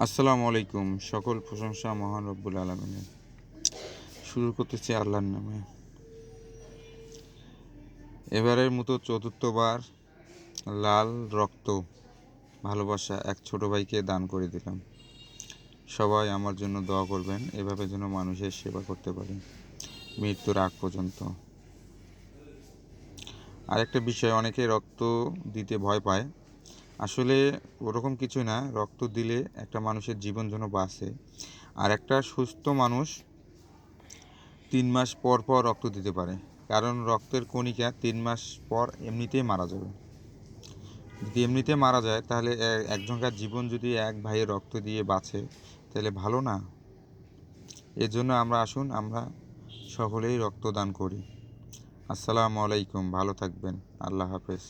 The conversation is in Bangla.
আসসালামু আলাইকুম, সকল প্রশংসা মহান রব্বুল আলমিনের। শুরু করতেছি আল্লাহর নামে। এবারের মতো চতুর্থবার লাল রক্ত ভালোবাসা এক ছোট ভাইকে দান করে দিলাম। সবাই আমার জন্য দোয়া করবেন, এভাবে যেন মানুষের সেবা করতে পারি। মৃত্যুর আগ পর্যন্ত। আরেকটা বিষয়, অনেকে রক্ত দিতে ভয় পায়। আসলে ওরকম কিছু না, রক্ত দিলে একটা মানুষের জীবন যেন বাঁচে। আর একটা সুস্থ মানুষ তিন মাস পর পর রক্ত দিতে পারে। কারণ রক্তের কণিকা তিন মাস পর এমনিতেই মারা যাবে। যদি এমনিতে মারা যায়, তাহলে একজনকার জীবন যদি এক ভাইয়ের রক্ত দিয়ে বাঁচে, তাহলে ভালো না। এর জন্য আমরা আসুন, আমরা সকলেই রক্তদান করি। আসসালামু আলাইকুম, ভালো থাকবেন। আল্লাহ হাফেজ।